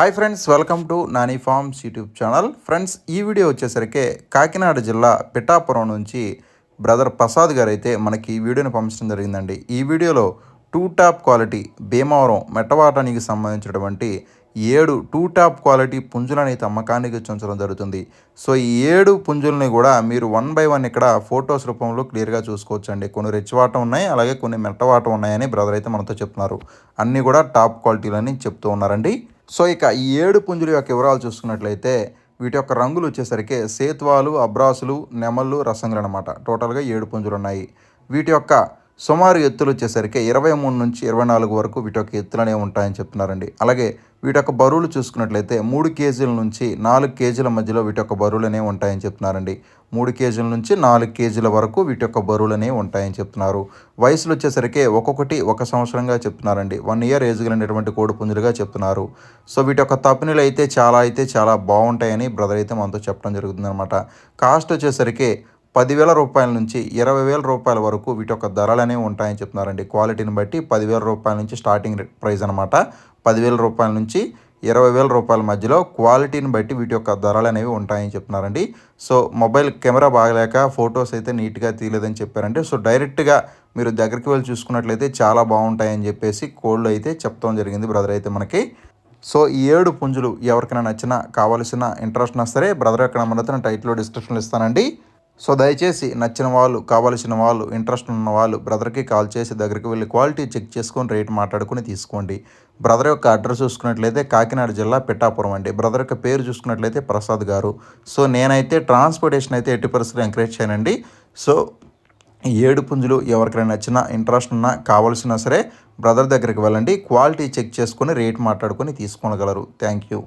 Hi friends welcome to Nani farms YouTube channel friends ఈ video వచ్చేసరికి కాకినాడ జిల్లా పిఠాపురం నుంచి బ్రదర్ ప్రసాద్ గారు అయితే మనకి ఈ వీడియోని పంపించడం జరిగిందండి. ఈ వీడియోలో టూ టాప్ క్వాలిటీ భీమవరం మెట్టవాటానికి సంబంధించినటువంటి ఏడు టూ టాప్ క్వాలిటీ పుంజులని అయితే అమ్మకానికి ఉంచడం జరుగుతుంది. సో ఈ ఏడు పుంజుల్ని కూడా మీరు వన్ బై వన్ ఇక్కడ ఫొటోస్ రూపంలో క్లియర్గా చూసుకోవచ్చండి. కొన్ని రెచ్చివాటం ఉన్నాయి అలాగే కొన్ని మెట్టవాటం ఉన్నాయని బ్రదర్ అయితే మనతో చెప్తున్నారు. అన్నీ కూడా టాప్ క్వాలిటీలని చెప్తూ ఉన్నారండి. సో ఇక ఈ ఏడు పుంజుల యొక్క వివరాలు చూసుకున్నట్లయితే వీటి యొక్క రంగులు వచ్చేసరికి సేత్వాలు అబ్రాసులు నెమళ్ళు రసంగులు అనమాట టోటల్గా ఏడు పుంజులు ఉన్నాయి. వీటి యొక్క సుమారు ఎత్తులు వచ్చేసరికి ఇరవై మూడు నుంచి ఇరవై నాలుగు వరకు వీటి యొక్క ఎత్తులు అనేవి ఉంటాయని చెప్తున్నారండి. అలాగే వీటి యొక్క బరువులు చూసుకున్నట్లయితే మూడు కేజీల నుంచి నాలుగు కేజీల మధ్యలో వీటి యొక్క బరువులు అనేవి ఉంటాయని చెప్తున్నారండి. మూడు కేజీల నుంచి నాలుగు కేజీల వరకు వీటి యొక్క బరువులు అనేవి ఉంటాయని చెప్తున్నారు. వయసులు వచ్చేసరికి ఒక్కొక్కటి ఒక సంవత్సరంగా చెప్తున్నారండి. వన్ ఇయర్ ఏజ్ కలిగినటువంటి కోడిపుంజులుగా చెప్తున్నారు. సో వీటి యొక్క తప్పనిలు అయితే చాలా అయితే చాలా బాగుంటాయని బ్రదర్ అయితే మనతో చెప్పడం జరుగుతుందన్నమాట. కాస్ట్ వచ్చేసరికి పదివేల రూపాయల నుంచి ఇరవై వేల రూపాయల వరకు వీటి యొక్క ధరలు అనేవి ఉంటాయని చెప్తున్నారండి. క్వాలిటీని బట్టి పదివేల రూపాయల నుంచి స్టార్టింగ్ ప్రైస్ అనమాట పదివేల రూపాయల నుంచి ఇరవై వేల రూపాయల మధ్యలో క్వాలిటీని బట్టి వీటి యొక్క ధరలు అనేవి ఉంటాయని చెప్తున్నారండి. సో మొబైల్ కెమెరా బాగలేక ఫొటోస్ అయితే నీట్గా తీయలేదని చెప్పారండి. సో డైరెక్ట్గా మీరు దగ్గరికి వెళ్ళి చూసుకున్నట్లయితే చాలా బాగుంటాయని చెప్పేసి కోళ్ళు అయితే చెప్తాం జరిగింది బ్రదర్ అయితే మనకి. సో ఈ ఏడు పుంజులు ఎవరికైనా నచ్చినా కావాల్సిన ఇంట్రెస్ట్ సరే బ్రదర్ యొక్క నెంబర్ టైట్లో డిస్క్రిప్షన్లో ఇస్తానండి. సో దయచేసి నచ్చిన వాళ్ళు కావాల్సిన వాళ్ళు ఇంట్రెస్ట్ ఉన్న వాళ్ళు బ్రదర్కి కాల్ చేసి దగ్గరికి వెళ్ళి క్వాలిటీ చెక్ చేసుకొని రేట్ మాట్లాడుకుని తీసుకోండి. బ్రదర్ యొక్క అడ్రస్ చూసుకున్నట్లయితే కాకినాడ జిల్లా పిఠాపురం అండి. బ్రదర్ యొక్క పేరు చూసుకున్నట్లయితే ప్రసాద్ గారు. సో నేనైతే ట్రాన్స్పోర్టేషన్ అయితే ఎట్టి పరిస్థితులు ఎంకరేజ్ చేయనండి. సో ఏడు పుంజులు ఎవరికైనా నచ్చినా ఇంట్రెస్ట్ ఉన్నా కావాల్సినా సరే బ్రదర్ దగ్గరికి వెళ్ళండి. క్వాలిటీ చెక్ చేసుకొని రేట్ మాట్లాడుకొని తీసుకోగలరు. Thank you